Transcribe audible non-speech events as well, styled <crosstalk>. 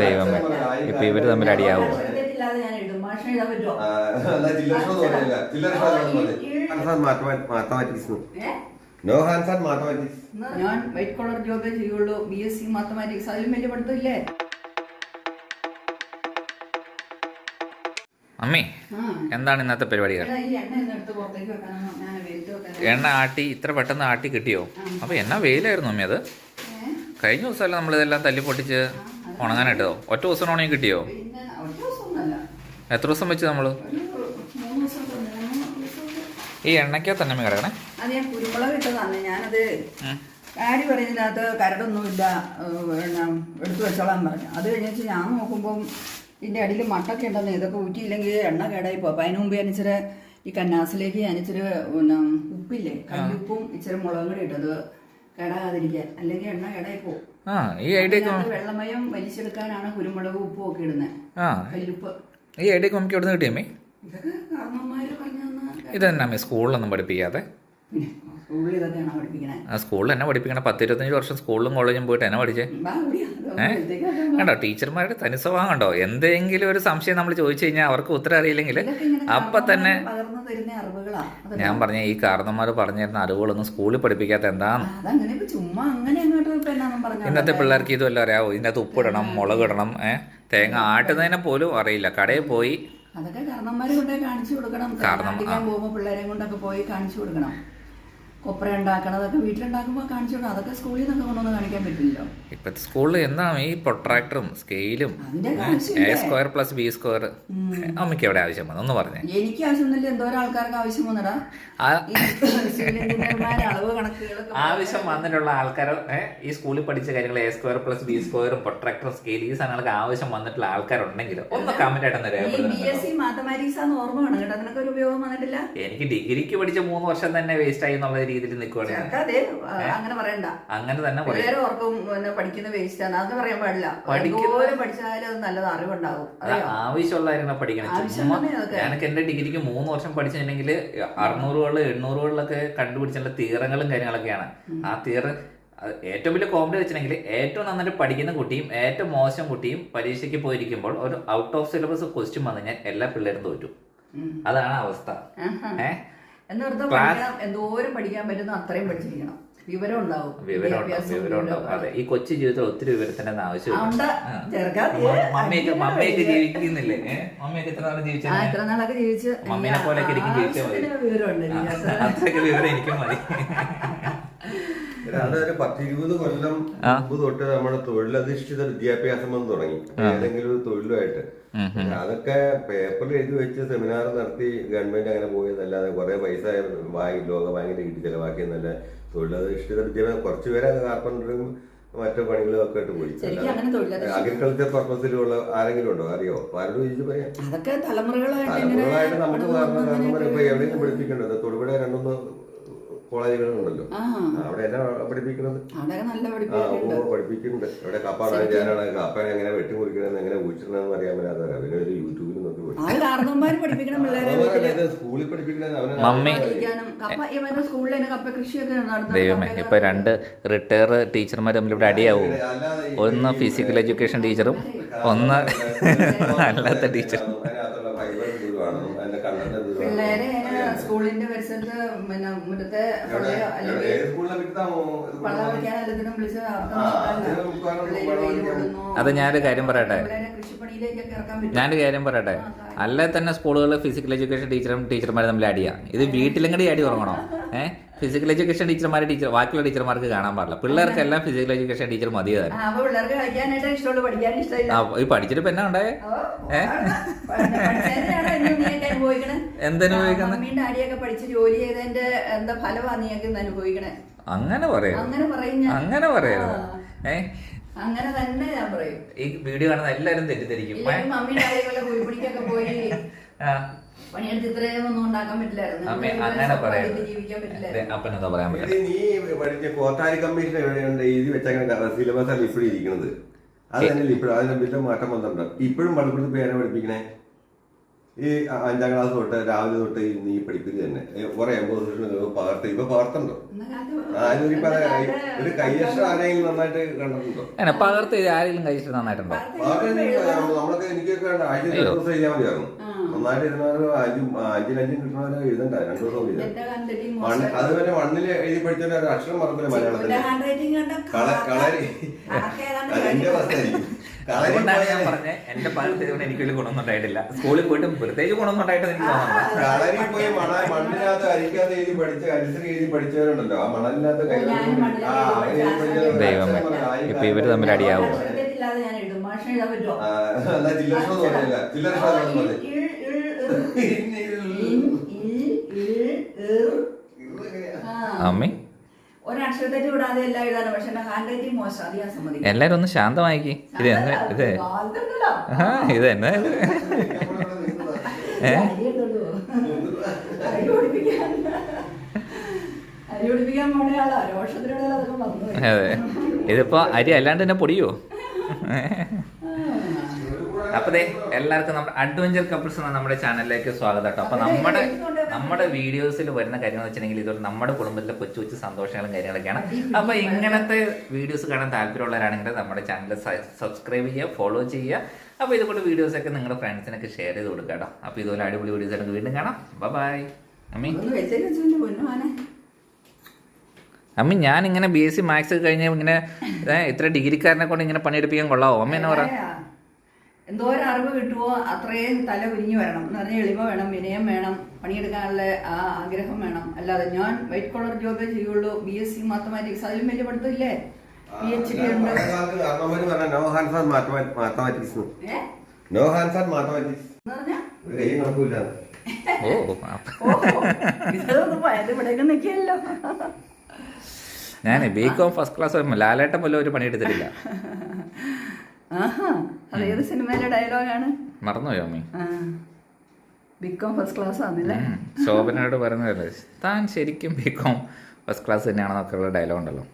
ദൈവമേ. ഇപ്പൊ ഇവർ തമ്മിൽ അടിയാവോ? നോ ഹാൻസ് ആൻഡ് മാത്തമാറ്റിക്സ് ഞാൻ വൈറ്റ് കോളർ ജോബേ ചെയ്യുള്ളൂ. ബി എസ് സി മാത്തമാറ്റിക്സ് അതിലും വലിയ പഠിത്തമില്ലേ? അമ്മേ എന്താണ് ഇന്നത്തെ പരിപാടികൾ എണ്ണ ആട്ടി ഇത്ര പെട്ടെന്ന് ആട്ടി കിട്ടിയോ? അപ്പൊ എന്നാ വെയിലായിരുന്നു അമ്മേ അത്? കഴിഞ്ഞ ദിവസമല്ല നമ്മളിതെല്ലാം തല്ലി പൊട്ടിച്ച് ഉണങ്ങാനായിട്ടോ ഒറ്റ ദിവസം ഉണങ്ങി കിട്ടിയോ? എത്ര ദിവസം വെച്ച് ദിവസം ഈ എണ്ണയ്ക്കാ തന്നെ കിടക്കണേ? അത് ഞാൻ കുരുമുളക് ഇട്ടതാണ്. ഞാനത് ഉം. പറയുന്നതിനകത്ത് കരടൊന്നുമില്ല പിന്നെ എടുത്തു വെച്ചോളാൻ പറഞ്ഞു. അത് കഴിഞ്ഞിട്ട് ഞാൻ നോക്കുമ്പം ഇതിന്റെ അടിയിൽ മട്ടൊക്കെ ഉണ്ടെന്ന് ഇതൊക്കെ ഊറ്റിയില്ലെങ്കിൽ എണ്ണ കേടായി പോകും അപ്പം അതിന് മുമ്പ് ഞാൻ ഇച്ചിരി ഈ കന്നാസിലേക്ക് ഞാൻ ഇച്ചിരി പിന്നെ ഉപ്പില്ലേ കല്ലുപ്പും ഇച്ചിരി മുളകും കൂടി ഇട്ടത് കേടാകാതിരിക്കാൻ അല്ലെങ്കിൽ എണ്ണ കേടായി പോകും ആ ഈ ഐഡിയ വെള്ളമയം വലിച്ചെടുക്കാനാണ് കുരുമുളക് ഉപ്പും ഒക്കെ ഇടുന്നത് ആ. കല്ലുപ്പ്. ഈ ഐഡിയ നമുക്ക് എവിടെ കിട്ടിയമ്മേ ഇതൊക്കെ കാരണവന്മാര് പറഞ്ഞു തന്ന സ്കൂളിലൊന്നും പഠിപ്പിക്കാതെ. സ്കൂളിൽ ഇതൊക്കെയാണ് പഠിപ്പിക്കണേ? ആ സ്കൂളിൽ എന്നെ പഠിപ്പിക്കണ. പത്ത് ഇരുപത്തഞ്ച് വർഷം സ്കൂളിലും കോളേജും പോയിട്ട് എന്നെ പഠിച്ചേ? കണ്ടോ ടീച്ചർമാരുടെ തനിസ്വഭാവം കണ്ടോ? എന്തെങ്കിലും ഒരു സംശയം നമ്മൾ ചോദിച്ചു കഴിഞ്ഞാൽ അവർക്ക് ഉത്തരം അറിയില്ലെങ്കിൽ അപ്പൊ തന്നെ ഞാൻ പറഞ്ഞ ഈ കാരണന്മാർ പറഞ്ഞു തരുന്ന അറിവുകളൊന്നും സ്കൂളിൽ പഠിപ്പിക്കാത്ത പറഞ്ഞു ഇന്നത്തെ പിള്ളേർക്ക് ഇതുമല്ല അറിയാവോ? ഇതിനകത്ത് ഉപ്പിടണം മുളക് ഇടണം ഏഹ് തേങ്ങ ആട്ടുന്നതിനെ പോലും അറിയില്ല. കടയിൽ പോയി അതൊക്കെ കാരണന്മാരെ കൊണ്ടേ കാണിച്ചു കൊടുക്കണം. കാരണം, കാണിക്കാൻ പോകുമ്പോ പിള്ളേരെ കൊണ്ടൊക്കെ പോയി കാണിച്ചു കൊടുക്കണം. കൊപ്ര ഉണ്ടാക്കണതൊക്കെ വീട്ടിലുണ്ടാക്കുമ്പോൾ കാണിച്ചു കൊടുക്കും അതൊക്കെ സ്കൂളിൽ നിന്നൊക്കെ കൊണ്ടൊന്നും കാണിക്കാൻ പറ്റില്ലല്ലോ. ഇപ്പത്തെ സ്കൂളിൽ എന്താണ് ഈ പ്രൊട്രാക്ടറും സ്കെയിലും അതിന്റെ A square plus B square അമ്മയ്ക്ക് എവിടെ ആവശ്യം വന്നു? ഒന്ന് പറഞ്ഞേ. എനിക്ക് ആവശ്യമൊന്നുമില്ല. എന്തോരം ആൾക്കാർക്ക് ആവശ്യം വന്നടാ. ആ. ഈ സിവിൽ എഞ്ചിനീയർമാരെ അളവ് കണക്കുകളൊക്കെ ആവശ്യം വന്നിട്ടുള്ള ആൾക്കാർ ഈ സ്കൂളിൽ പഠിച്ച കാര്യങ്ങൾ എ സ്ക്വയർ പ്ലസ് ബി സ്ക്വയറും പ്രൊട്രാക്ടറും സ്കെയിൽ ഈ സാധനങ്ങൾക്ക് ആവശ്യം വന്നിട്ടുള്ള ആൾക്കാരുണ്ടെങ്കിൽ ഒന്ന് കമന്റ് ആയിട്ടൊന്ന് ഈ ബി എസ് സി മാത്തമാറ്റിക്സ് ആണെന്ന് ഓർമ്മ വേണം. കേട്ടോ അതിനൊക്കെ ഒരു ഉപയോഗം വന്നിട്ടില്ല? എനിക്ക് ഡിഗ്രിക്ക് പഠിച്ച മൂന്ന് വർഷം തന്നെ വേസ്റ്റ് ആയി എന്നുള്ള രീതിയിൽ ഞാൻ. ചേർക്കാതെ അങ്ങനെ പറയണ്ട. അങ്ങനെ തന്നെ പിള്ളേരെ ഓർക്കും പഠിക്കുന്ന വേസ്റ്റാണ് ആണ് അത് പറയാൻ പാടില്ല. പഠിക്കുന്നവരും പഠിച്ചാലും അത് നല്ലത് അറിവുണ്ടാവും. ആവശ്യമുള്ള കാര്യങ്ങൾ പഠിക്കണം. ചുമ്മാ. ഞാനൊക്കെ എന്റെ ഡിഗ്രിക്ക് മൂന്ന് വർഷം പഠിച്ചിട്ടുണ്ടെങ്കിൽ അറുന്നൂറുകളിൽ എണ്ണൂറുകളിലൊക്കെ കണ്ടുപിടിച്ചുള്ള തീറങ്ങളും കാര്യങ്ങളൊക്കെയാണ്. ആ തീറ അത് ഏറ്റവും വലിയ കോമഡി വെച്ചിട്ടുണ്ടെങ്കിൽ ഏറ്റവും നന്നായിട്ട് പഠിക്കുന്ന കുട്ടിയും ഏറ്റവും മോശം കുട്ടിയും പരീക്ഷയ്ക്ക് പോയിരിക്കുമ്പോൾ ഒരു ഔട്ട് ഓഫ് സിലബസ് ക്വസ്റ്റ്യൻ വന്നു കഴിഞ്ഞാൽ എല്ലാ പിള്ളേരും തോറ്റു. അതാണ് അവസ്ഥ. ഏഹ് പഠിക്കാൻ എന്തോരം പഠിക്കാൻ പറ്റുന്ന അത്രയും പഠിച്ചിരിക്കണം വിവരം ഉണ്ടാവും വിവരം അതെ ഈ കൊച്ചു ജീവിതത്തിൽ ഒത്തിരി വിവരത്തിന്റെ ആവശ്യം ആവശ്യമില്ല ഉണ്ട്. ആ. ചെറുക്കാതെ മ- മമ്മിയൊക്കെ. ജീവിക്കുന്നില്ലേ മമ്മിയൊക്കെ എത്ര നാളെ ജീവിച്ച് മമ്മീനെ പോലെയൊക്കെ എനിക്ക് ജീവിച്ചാൽ മതി. ആവശ്യത്തിന് വിവരമുണ്ട് ഇതിനകത്ത്. അത്രയൊക്കെ വിവരം എനിക്കും മതി അതൊരു പത്തിരുപത് കൊല്ലം മുമ്പ് തൊട്ട് നമ്മുടെ തൊഴിലധിഷ്ഠിത വിദ്യാഭ്യാസം എന്ന് തുടങ്ങി ഏതെങ്കിലും ഒരു തൊഴിലുമായിട്ട്. അതൊക്കെ പേപ്പറിൽ എഴുതി വെച്ച് സെമിനാർ നടത്തി ഗവൺമെന്റ് അങ്ങനെ പോയതല്ലാതെ കുറെ പൈസ വാങ്ങി ലോക ബാങ്കിന്റെ കിട്ടി ചെലവാക്കിയെന്നല്ല തൊഴിലധിഷ്ഠിത വിദ്യാഭ്യാസം. കുറച്ചുപേരെ കാർപ്പന്ററും മറ്റു പണികളും ഒക്കെ ആയിട്ട് പോയി. അഗ്രികൾച്ചർ പർപ്പസിലുള്ള ആരെങ്കിലും ഉണ്ടോ? അറിയോ? ആരോട് ചോദിച്ചു പറയാം. തലമുറകളായിട്ട് നമുക്ക് കാരണം ഇപ്പൊ വന്നതിനെ എവിടെയും പഠിപ്പിക്കേണ്ടത് തൊടുപുഴ രണ്ടൊന്ന് കോളേജുകളുണ്ടല്ലോ ആ. അവിടെ എന്നാ പഠിപ്പിക്കുന്നത്? അവിടെ നല്ല പഠിപ്പിക്കുന്നുണ്ട്. ഓ പഠിപ്പിക്കുന്നുണ്ട്. ഇവിടെ കപ്പാണ് ഞാനാണ് കപ്പനെ എങ്ങനെ വെട്ടിമുറിക്കണമെന്ന് എങ്ങനെ ഊറ്റണമെന്ന് അറിയാൻ പറ്റാത്ത പിന്നെ ഒരു യൂട്യൂബിൽ നോക്കി പഠിപ്പിക്കണം സ്കൂളിൽ കപ്പ കപ്പ ദൈവമേ ഇപ്പൊ രണ്ട് റിട്ടയർ ടീച്ചർമാർ തമ്മിൽ ഇവിടെ അടിയാവും. ഒന്ന് ഫിസിക്കൽ എഡ്യൂക്കേഷൻ ടീച്ചറും ഒന്ന് അല്ലാത്ത ടീച്ചർ പിള്ളേരെ സ്കൂളിന്റെ പരിസരത്ത് പിന്നെ മുറ്റത്തെ. അത് ഞാനൊരു കാര്യം പറയട്ടെ? ഞാനൊരു കാര്യം പറയട്ടെ? അല്ലെ തന്നെ സ്കൂളുകളിൽ ഫിസിക്കൽ എഡ്യൂക്കേഷൻ ടീച്ചറും ടീച്ചർമാരും തമ്മിൽ അടിയാ. ഇത് വീട്ടിലും കൂടി അടി ഉറങ്ങണോ? ഏഹ് ഫിസിക്കൽ എഡ്യൂക്കേഷൻ ടീച്ചർമാരെ ടീച്ചർ ബാക്കിയുള്ള ടീച്ചർമാർക്ക് കാണാൻ പാടില്ല. പിള്ളേർക്കെല്ലാം ഫിസിക്കൽ എഡ്യൂക്കേഷൻ ടീച്ചർ മതി ഈ പഠിച്ചിട്ട് പിന്നെ ഉണ്ടായ ഉണ്ടായേ? ഓ, പഠിച്ചതിനാണോ ഇന്ന് നീയൊക്കെ അനുഭവിക്കണേ? എന്തനുഭവിക്കുന്നെ? ആ, മമ്മിയും ഡാഡിയൊക്കെ പഠിച്ച് ജോലി ചെയ്തതിന്റെ എന്താ ഫലമാ നീയൊക്കെ അങ്ങനെ പറയരുത്. അങ്ങനെ പറയും അങ്ങനെ പറയരുത്. അങ്ങനെ തന്നെ ഞാൻ പറയും. ഈ വീഡിയോ കാണുന്ന എല്ലാരും തെറ്റിദ്ധരിക്കും. മമ്മി പോയി അപ്പനെന്താ പറയാൻ പറ്റില്ല. നീ പഠിച്ച കോത്താരി കമ്മീഷൻ എവിടെയുണ്ട്? എഴുതി വെച്ചങ്ങനെ സിലബസ് ആണ് ഇപ്പോഴും ഇരിക്കുന്നത് അത് തന്നെ ഇപ്പോഴും അതിന് വലിയ മാറ്റം വന്നിട്ടുണ്ട്. ഇപ്പോഴും പള്ളിക്കൂടത്ത് പേരെ പഠിപ്പിക്കണേ? ഈ അഞ്ചാം ക്ലാസ് തൊട്ട് രാവിലെ തൊട്ട് ഈ നീ പഠിപ്പിക്കുക തന്നെ. കുറെ എൺപത് വർഷം പകർത്തി ഇപ്പൊ പകർത്തുണ്ടോ ആരും ഒരു കൈയക്ഷരം ആരെങ്കിലും നന്നായിട്ട് കണ്ടിട്ടുണ്ടോ? അങ്ങനെ പകർത്ത് ആരെങ്കിലും കഴിച്ചിട്ട് നന്നായിട്ടുണ്ടോ? നമ്മളൊക്കെ എനിക്കൊക്കെ ആഴ്ച ദിവസം എഴുതിയാൽ മതിയായിരുന്നു. നന്നായിട്ട് ആദ്യം അഞ്ചും അഞ്ചിനഞ്ചും കിട്ടുന്നവരെ എഴുതണ്ട രണ്ടു ദിവസം എഴുതാം അതുപോലെ മണ്ണിൽ എഴുതി പഠിച്ചവരെ ഒരു അക്ഷരം മറക്കില്ല മലയാളത്തിൽ ഹാൻഡ് റൈറ്റിംഗ് കണ്ട കളരി. അതിന്റെ അവസ്ഥയായിരിക്കും <laughs> കളരി അതുകൊണ്ടാണ് ഞാൻ പോയാൽ- പറഞ്ഞത് എന്റെ പകർത്ത് എനിക്ക് വലിയ ഗുണമൊന്നും ഉണ്ടായിട്ടില്ല. സ്കൂളിൽ പോയിട്ട് പ്രത്യേകിച്ച് ഗുണമൊന്നും ഉണ്ടായിട്ട് എനിക്ക് തോന്നുന്നില്ല കളരി പോയി മണ മണ്ണിനകത്ത് അരിക്കാതെ എഴുതി പഠിച്ച അരിസരി എഴുതി പഠിച്ചവരുണ്ടല്ലോ. ആ മണലിനകത്ത് ദൈവമേ. ഇപ്പൊ ഇവർ തമ്മിൽ അടിയാവും? ചില്ലറ ചില്ലറ അമ്മി. ഒരക്ഷരത്തെറ്റ് വിടാതെ എല്ലാം എഴുതാനും? പക്ഷെ എന്റെ ഹാൻഡ് റൈറ്റിംഗ് മോശം. അത് ഞാൻ സമ്മതിക്കും എല്ലാരും ഒന്ന് ശാന്തമായിക്ക് ഇത് എന്താ ഇത് ആ ഇത് എന്നാ ഇത് ഏ? അരിയുണ്ടല്ലോ. അരി പൊടിപ്പിക്കാൻ അരി പൊടിപ്പിക്കാൻ പോണ ആളാ. രോഷത്തിലൂടെ അതൊക്കെ വന്നു. അതെ. ഇതിപ്പോ അരി അല്ലാണ്ട് തന്നെ പൊടിയോ? <laughs> അപ്പൊ എല്ലാവർക്കും നമ്മുടെ അഡ്വഞ്ചർ കപ്പിൾസ് എന്ന നമ്മുടെ ചാനലിലേക്ക് സ്വാഗതം കേട്ടോ. അപ്പൊ നമ്മുടെ നമ്മുടെ വീഡിയോസിൽ വരുന്ന കാര്യങ്ങൾ വെച്ചിട്ടുണ്ടെങ്കിൽ ഇതൊരു നമ്മുടെ കുടുംബത്തിലെ കൊച്ചു കൊച്ചു സന്തോഷങ്ങളും കാര്യങ്ങളൊക്കെയാണ്. അപ്പൊ ഇങ്ങനത്തെ വീഡിയോസ് കാണാൻ താല്പര്യമുള്ളവരാണെങ്കിൽ നമ്മുടെ ചാനൽ സബ്സ്ക്രൈബ് ചെയ്യുക ഫോളോ ചെയ്യുക. അപ്പൊ ഇതുപോലെ വീഡിയോസ് ഒക്കെ നിങ്ങളുടെ ഫ്രണ്ട്സിനൊക്കെ ഷെയർ ചെയ്ത് കൊടുക്കുക കേട്ടോ. അപ്പൊ ഇതുപോലെ അടിപൊളി വീഡിയോസ് ആയിട്ട് വീണ്ടും കാണാം. ബൈ അമ്മി. അമ്മി ഞാൻ ഇങ്ങനെ ബി എസ് സി മാത്സ് കഴിഞ്ഞ് ഇങ്ങനെ ഇത്ര ഡിഗ്രിക്കാരനെ കൊണ്ട് ഇങ്ങനെ പണിയെടുപ്പിക്കാൻ കൊള്ളാവോ? അമ്മ എന്നാ പറ? ഏ, എന്തോരം അറിവ് കിട്ടുമോ അത്രയും തല കുനിഞ്ഞു വരണം. എന്ന് പറഞ്ഞാൽ എളിമ വേണം വിനയം വേണം പണിയെടുക്കാനുള്ള ആ ആഗ്രഹം വേണം. അല്ലാതെ ഞാൻ വൈറ്റ് കോളർ ജോബേ ചെയ്യുള്ളൂ. ബി എസ് സി മാത്തമാറ്റിക്സ് അതിലും വലിയ പഠിത്തമില്ലേ? പി എച്ച് ഡി ഉണ്ട്. <laughs> ഞാനേ ഇതൊന്നും നിൽക്കിയല്ലോ ഞാൻ B com first class Lalettan പോലും ഒരു പണിയെടുത്തിട്ടില്ല <laughs> ആഹാ അത് ഏത് സിനിമയിലെ ഡയലോഗാണ് മറന്നുപോയോ അമ്മി ബികോം ഫസ്റ്റ് ക്ലാസ് ആണല്ലേ. ശോഭനയോട് പറയുന്നതല്ലേ താൻ ശരിക്കും ബികോം ഫസ്റ്റ് ക്ലാസ് തന്നെയാണെന്നൊക്കെയുള്ള ഡയലോഗ് ഉണ്ടല്ലോ.